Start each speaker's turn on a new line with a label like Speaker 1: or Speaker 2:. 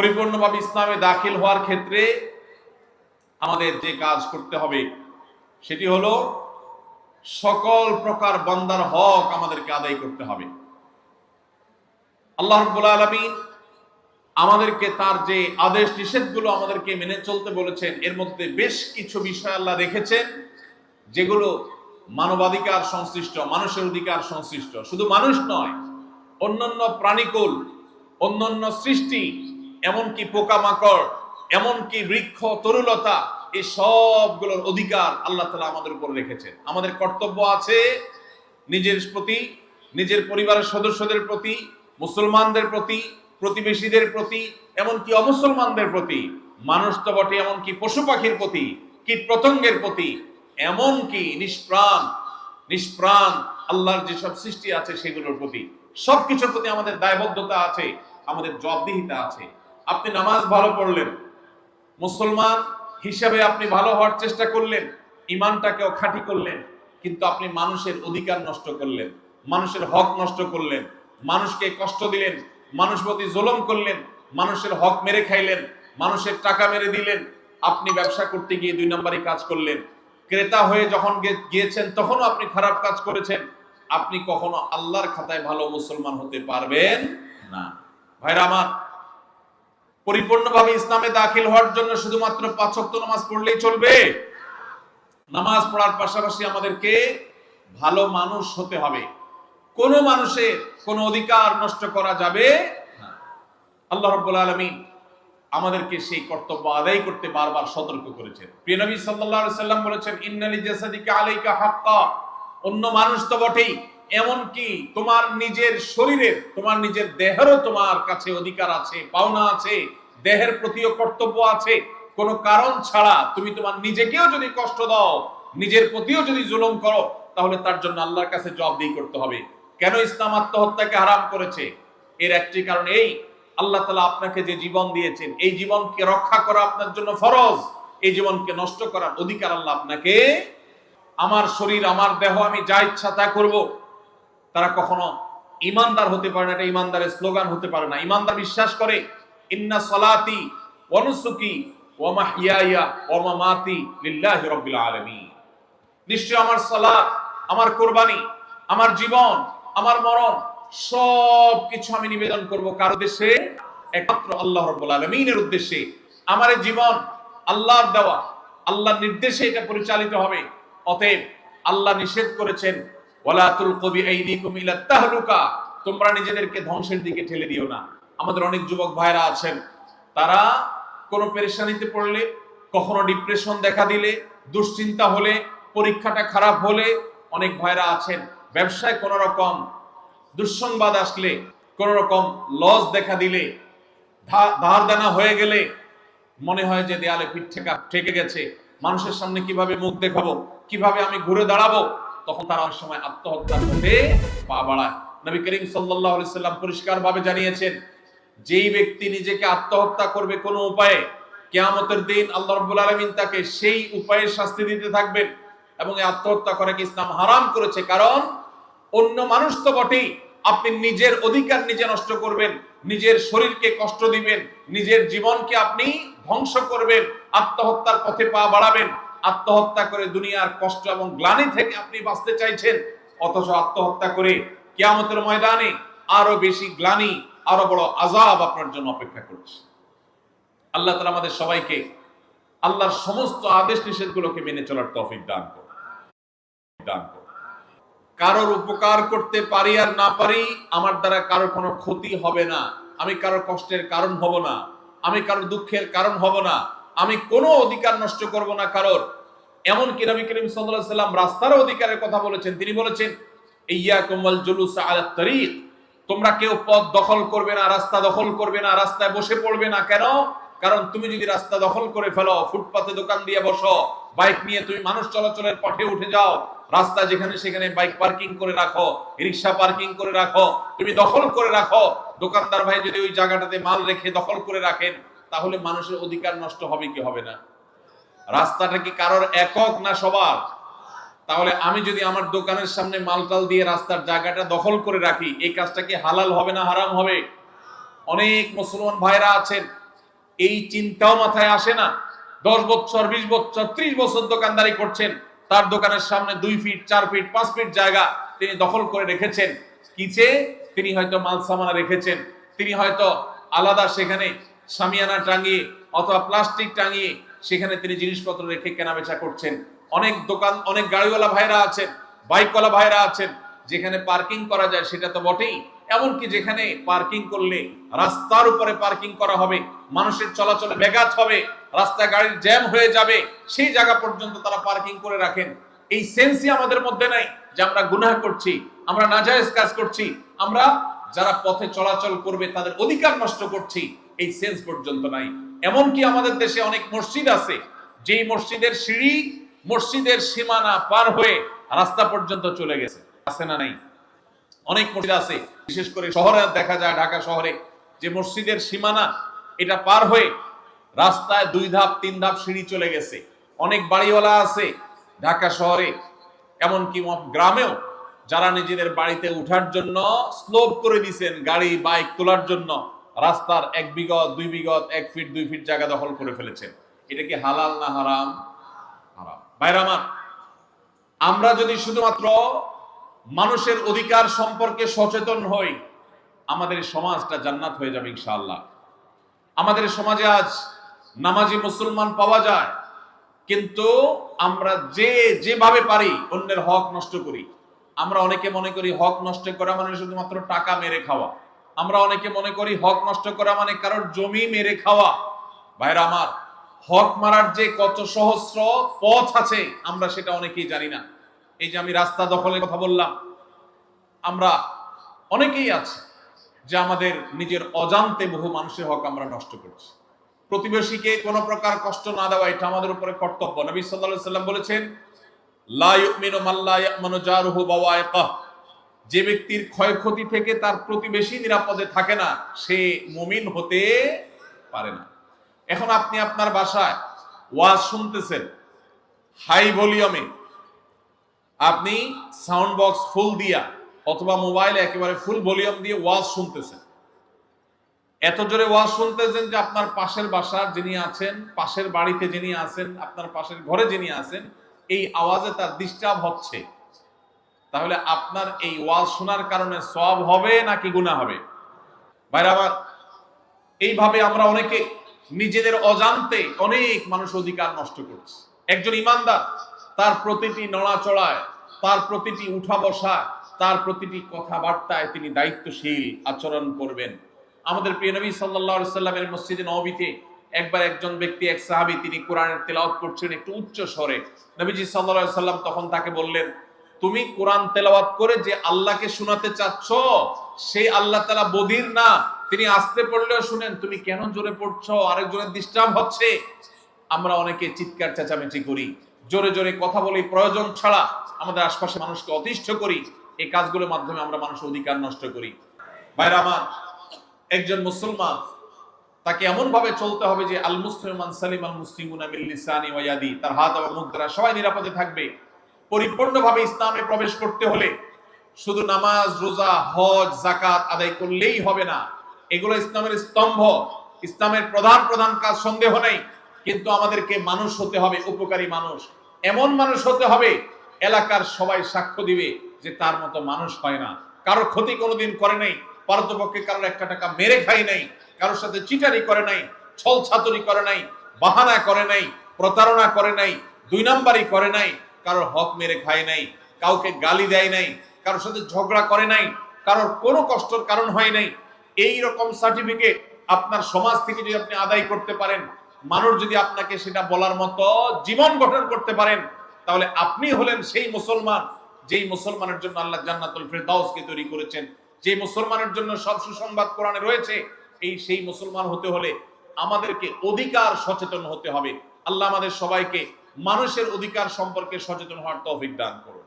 Speaker 1: পরিপূর্ণভাবে ইসলামে দাখিল হওয়ার ক্ষেত্রে আমাদের যে কাজ করতে হবে, সেটি হলো সকল প্রকার বন্দার হক আমাদেরকে আদায় করতে হবে। আল্লাহ আলমিন আমাদেরকে তার যে আদেশ নিষেধগুলো আমাদেরকে মেনে চলতে বলেছেন, এর মধ্যে বেশ কিছু বিষয় আল্লাহ রেখেছেন, যেগুলো মানবাধিকার সংশ্লিষ্ট, মানুষের অধিকার সংশ্লিষ্ট। শুধু মানুষ নয়, অন্যান্য প্রাণীকুল, অন্যান্য সৃষ্টি এমনকি পোকামাকড়, এমনকি বৃক্ষ, তরুলতা, এই সবগুলোর অধিকার আল্লাহ তালা আমাদের উপর রেখেছেন। আমাদের কর্তব্য আছে নিজের প্রতি, নিজের পরিবারের সদস্যদের প্রতি, মুসলমানদের প্রতি, প্রতিবেশীদের প্রতি, এমনকি অমুসলমানদের প্রতি। মানুষ তো বটে এমনকি পশু পাখির প্রতি, কীট পতঙ্গের প্রতি। এমনকি নিষ্প্রাণ নিষ্প্রাণ আল্লাহর যেসব সৃষ্টি আছে সেগুলোর প্রতি। সবকিছুর প্রতি আমাদের দায়বদ্ধতা আছে, আমাদের জবাবদিহিতা আছে। আপনি নামাজ ভালো পড়লেন। মুসলমান হিসাবে আপনি ভালো হওয়ার চেষ্টা করলেন ইমানটাকেও খাঁটি করলেন, কিন্তু আপনি মানুষের অধিকার নষ্ট করলেন, মানুষের হক নষ্ট করলেন, মানুষকে কষ্ট দিলেন, মানুষ প্রতি জুলুম করলেন, মানুষের হক মেরে খাইলেন, মানুষের টাকা মেরে দিলেন, আপনি ব্যবসা করতে গিয়ে দুই নম্বরই কাজ করলেন। ক্রেতা হয়ে যখন গিয়েছেন, তখনও আপনি খারাপ কাজ করেছেন। আপনি কখনো আল্লাহর খাতায় ভালো মুসলমান হতে পারবেন না। ভাইরা আমার পরিপূর্ণভাবে ইসলামে দাখিল হওয়ার জন্য শুধুমাত্র পাঁচ ওয়াক্ত নামাজ পড়লেই চলবে। নামাজ পড়ার পাশাপাশি আমাদেরকে ভালো মানুষ হতে হবে। কোন মানুষের কোন অধিকার নষ্ট করা যাবে আল্লাহ রাব্বুল আলামিন আমাদেরকে সেই কর্তব্য আদায় করতে বারবার সতর্ক করেছেন। প্রিয় নবী সাল্লাম বলেছেন, ইন্নালি জাসাদিকা আলাইকা হাক্কা। অন্য মানুষ তো বটেই। এমনকি তোমার নিজের শরীরের, তোমার নিজের দেহেরও তোমার কাছে অধিকার আছে, পাওনা আছে, দেহের প্রতিও কর্তব্য আছে। কোনো কারণ ছাড়া তুমি তোমার নিজেকেও যদি কষ্ট দাও, নিজের প্রতিও যদি জুলুম করো, তাহলে তার জন্য আল্লাহর কাছে জবাবদিহি করতে হবে। কেন ইসলাম আত্মহত্যাকে হারাম করেছে? এর একটি কারণ এই, আল্লাহ তালা আপনাকে যে জীবন দিয়েছেন, এই জীবনকে রক্ষা করা আপনার জন্য ফরজ। এই জীবনকে নষ্ট করার অধিকার আল্লাহ আপনাকে, আমার শরীর, আমার দেহ, আমি যা ইচ্ছা তা করব। তারা কখনো ইমানদার হতে পারে না, এটা ইমানদারের স্লোগান হতে পারে না। ইমানদার বিশ্বাস করে, ইন্না সলাতি ওয়ানুসুকি ওয়া মাহইয়ায়া ওয়া মামাতি লিল্লাহি রাব্বিল আলামিন। নিশ্চয় আমার সালাত, আমার কোরবানি, আমার জীবন, আমার মরণ সব কিছু আমি নিবেদন করব কার উদ্দেশ্যে? একমাত্র আল্লাহ রাব্বুল আলামিনের উদ্দেশ্যে। আমার জীবন আল্লাহর দেওয়া, আল্লাহর নির্দেশে এটা পরিচালিত হবে। অতএব আল্লাহ নিষেধ করেছেন ওয়ালা তুলকু বিআইদিকুম ইলা তাহলুকা। তোমরা নিজেদেরকে ধ্বংসের দিকে ঠেলে দিও না। আমাদের অনেক যুবক ভাইরা আছেন। তারা কোনো পেরেশানিতে পড়লে, কখনো ডিপ্রেশন দেখা দিলে, দুশ্চিন্তা হলে, পরীক্ষাটা খারাপ হলে অনেক ভাইরা আছেন। ব্যবসায় কোনো রকম দুঃসংবাদ আসলে, কোন রকম লস দেখা দিলে ধার দানা হয়ে গেলে মনে হয় যে দেয়ালে পিঠ ঠেকা, ঠেকে গেছে। মানুষের সামনে কীভাবে মুখ দেখাবো? কীভাবে আমি ঘুরে দাঁড়াবো? তখন তারা অনেক সময় আত্মহত্যার মধ্যে পা বাড়ায়। নবী করিম আলাইহি সাল্লাম পরিষ্কার ভাবে জানিয়েছেন, যেই ব্যক্তি নিজেকে আত্মহত্যা করবে কোনো উপায়ে, কেয়ামতের দিন আল্লাহ রাব্বুল আলামিন তাকে সেই উপায়ে শাস্তি দিতে থাকবেন এবং এই আত্মহত্যা করাকে ইসলাম হারাম করেছে। কারণ অন্য মানুষ তো বটেই, আপনি নিজের অধিকার নিজে নষ্ট করবেন, নিজের শরীরকে কষ্ট দিবেন, নিজের জীবনকে আপনি ধ্বংস করবেন, আত্মহত্যার পথে পা বাড়াবেন। আত্মহত্যা করে দুনিয়ার কষ্ট এবং গ্লানি থেকে আপনি বাঁচতে চাইছেন, অথচ আত্মহত্যা করে কিয়ামতের ময়দানে আরও বেশি গ্লানি, আরও বড় আজাব আপনার জন্য অপেক্ষা করছে। আল্লাহ তালা আমাদের সবাইকে আল্লাহর সমস্ত আদেশ নিষেধগুলোকে মেনে চলার তৌফিক দান করুন। দান কারোর উপকার করতে পারি আর না পারি, আমার দ্বারা কারোর কোনো ক্ষতি হবে না। আমি কারোর কষ্টের কারণ হব না। আমি কারোর দুঃখের কারণ হব না। আমি কোনো অধিকার নষ্ট করব না কারোর। এমন কি নবী করিম আলাইহি সাল্লাম রাস্তার অধিকারের কথা বলেছেন। তিনি বলেছেন, ইয়াকুম ওয়াল জুলুস আলা তারিক তোমরা কেউ পথ দখল করবে না, রাস্তা দখল করবে না, রাস্তায় বসে পড়বে না। কেন? কারণ তুমি যদি রাস্তা দখল করে ফেলো, ফুটপাতে দোকান দিয়ে বসো, বাইক নিয়ে তুমি মানুষ চলাচলের পথে উঠে যাও, রাস্তা যেখানে সেখানে বাইক পার্কিং করে রাখো, রিক্সা পার্কিং করে রাখো, তুমি দখল করে রাখো। দোকানদার ভাই যদি ওই জায়গাটাতে মাল রেখে দখল করে রাখেন, তাহলে মানুষের অধিকার নষ্ট হবে কি হবে না? রাস্তাটা কি কারোর একক না সবার? তাহলে আমি যদি আমার দোকানের সামনে মালটাল দিয়ে রাস্তার জায়গাটা দখল করে রাখি, এই কাজটা কি হালাল হবে না হারাম হবে? অনেক মুসলমান ভাইরা আছেন, এই চিন্তাও মাথায় আসে না। দশ বছর, বিশ বছর, ত্রিশ বছর দোকানদারি করছেন, তার দোকানের সামনে দুই ফিট চার ফিট পাঁচ ফিট জায়গা তিনি দখল করে রেখেছেন। কিছে তিনি হয়তো মাল সামানা রেখেছেন, তিনি হয়তো আলাদা সেখানে সামিয়ানা টাঙিয়ে অথবা প্লাস্টিক টাঙিয়ে সেখানে তিনি জিনিসপত্র রেখে কেনাবেচা করছেন। অনেক দোকান, অনেক গাড়িওয়ালা ভাইরা আছেন, বাইকওয়ালা ভাইরা আছেন। যেখানে পার্কিং করা যায় সেটা তো বটেই। এমনকি যেখানে পার্কিং করলে রাস্তার উপরে পার্কিং করা হবে, মানুষের চলাচলে ব্যাঘাত হবে, রাস্তা গাড়ির জ্যাম হয়ে যাবে, সেই জায়গা পর্যন্ত তারা পার্কিং করে রাখেন। এই সেন্সই আমাদের মধ্যে নাই যে আমরা গুনাহ করছি, আমরা নাজায়েজ কাজ করছি, আমরা যারা পথে চলাচল করবে, তাদের অধিকার নষ্ট করছি, এই সেন্স পর্যন্ত নাই। এমনকি আমাদের দেশে অনেক মসজিদ আছে, যেই মসজিদের সিঁড়ি, মসজিদের সীমানা পার হয়ে রাস্তা পর্যন্ত চলে গেছে। আছে না নাই? অনেক মসজিদ আছে, বিশেষ করে শহরে দেখা যায় ঢাকা শহরে, যে মসজিদের সীমানা, এটা পার হয়ে রাস্তায় দুই ধাপ, তিন ধাপ সিঁড়ি চলে গেছে। অনেক বাড়িওয়ালা আছে ঢাকা শহরে, এমনকি গ্রামেও যারা নিজেদের বাড়িতে উঠার জন্য স্লোপ করে দিছেন, গাড়ি, বাইক তোলার জন্য, রাস্তার এক বিগত, দুই বিগত, এক ফিট, দুই ফিট জায়গা দখল করে ফেলেছেন। এটা কি হালাল না হারাম? হারাম। বাইরে আমার, আমরা যদি শুধুমাত্র মানুষের অধিকার সম্পর্কে সচেতন হই, আমাদের সমাজটা জান্নাত হয়ে যাবে ইনশাআল্লাহ। আমাদের সমাজে আজ নামাজি মুসলমান পাওয়া যায়, কিন্তু আমরা যে যেভাবে পারি অন্যের হক নষ্ট করি। আমরা অনেকে মনে করি হক নষ্ট করা মানে শুধুমাত্র টাকা মেরে খাওয়া। আমরা অনেকে মনে করি হক নষ্ট করা মানে কারোর জমি মেরে খাওয়া। ভাইরা আমার, হক মারার যে কত সহস্র পথ আছে, আমরা সেটা অনেকেই জানি না। এই যে আমি রাস্তা দখলের কথা বললাম, আমরা অনেকেই আছে যে আমাদের নিজের অজান্তে বহু মানুষের হক আমরা নষ্ট করছি। প্রতিবেশীকে কোনো প্রকার কষ্ট না দেওয়া, এটা আমাদের উপরে কর্তব্য। নবী আলাইহি সাল্লাম বলেছেন যে ব্যক্তির ক্ষয়ক্ষতি থেকে তার প্রতিবেশী নিরাপদে থাকে না, সে মুমিন হতে পারে না। এখন আপনি আপনার বাসায় ওয়াজ শুনতেছেন, হাই ভলিউমে, আপনি সাউন্ড বক্স ফুল দিয়া অথবা মোবাইলে একেবারে ফুল ভলিউম দিয়ে ওয়াজ শুনতেছেন। এত জোরে ওয়াজ শুনতেছেন যে আপনার পাশের বাসার যিনি আছেন, পাশের বাড়িতে যিনি আছেন, আপনার পাশের ঘরে যিনি আছেন এই আওয়াজে তার ডিস্টার্ব হচ্ছে। তাহলে আপনার এই ওয়াজ শোনার কারণে সব হবে নাকি গুনাহ হবে? ভাইরা আবার এইভাবে আমরা অনেকে নিজেদের অজান্তে অনেক মানুষ অধিকার নষ্ট করছে। একজন ইমানদার, তার প্রতিটি নড়াচড়ায়, তার প্রতিটি উঠা বসা তার প্রতিটি কথাবার্তায় তিনি দায়িত্বশীল আচরণ করবেন। আমাদের প্রিয় নবী আলাইহি সাল্লামের মসজিদে নববীতে একবার একজন ব্যক্তি, এক সাহাবী তিনি কোরআনের তেলাওয়াত করছেন একটু উচ্চ স্বরে। নবীজি আলাইহি সাল্লাম তখন তাকে বললেন, তুমি কোরআন তেলাওয়াত করে যে আল্লাহকে শোনাতে চাচ্ছ, সেই আল্লাহ তাআলা বধির না। তিনি আসতে পড়লেও শুনেন, তুমি কেন জোরে পড়ছো? আরেকজনের ডিস্টার্ব হচ্ছে। আমরা অনেকে চিৎকার, চেঁচামেচি করি। জোরে জোরে কথা বলি, প্রয়োজন ছাড়া আমাদের আশপাশে মানুষকে অতিষ্ঠ করি। এই কাজগুলোর মাধ্যমে আমরা মানুষের অধিকার নষ্ট করি। ভাইরা আমার, একজন মুসলমান তাকে এমন ভাবে চলতে হবে যে আল মুসলিমান সালিম আল মুসলিমুনা তার হাত এবং মুখ দ্বারা সবাই নিরাপদে থাকবে। পরিপূর্ণভাবে ইসলামে প্রবেশ করতে হলে শুধু নামাজ, রোজা, হজ জাকাত আদায় করলেই হবে না। এগুলো ইসলামের স্তম্ভ। ইসলামের প্রধান প্রধান কাজ সন্দেহ নেই। কিন্তু আমাদেরকে মানুষ হতে হবে, উপকারী মানুষ। এমন মানুষ হতে হবে, এলাকার সবাই সাক্ষ্য দিবে যে তার মতো মানুষ হয় না। কারোর ক্ষতি কোনোদিন করে নাই, পারতপক্ষে কারোর একটা টাকা মেরে খাই নাই। কারোর সাথে চিটারি করে নাই, ছল ছাতুরি করে নাই, বাহানা করে নাই, প্রতারণা করে নাই, দুই নাম্বারই করে নাই, কারোর হক মেরে খায় নাই, কাউকে গালি দেয় নাই, কারোর সাথে ঝগড়া করে নাই, কারোর কোনো কষ্টর কারণ হয় নাই। এই রকম সার্টিফিকেট আপনার সমাজ থেকে যদি আপনি আদায় করতে পারেন, মানুষ যদি আপনাকে সেটা বলার মতো জীবন গঠন করতে পারেন, তাহলে আপনি হলেন সেই মুসলমান, যেই মুসলমানের জন্য আল্লাহ জান্নাতুল ফেরদাউসকে তৈরি করেছেন যে মুসলমানের জন্য সব সুসংবাদ কোরআনে রয়েছে এই সেই মুসলমান হতে হলে আমাদেরকে অধিকার সচেতন হতে হবে। আল্লাহ আমাদের সবাইকে মানুষের অধিকার সম্পর্কে সচেতন হওয়ার তৌফিক দান করুন।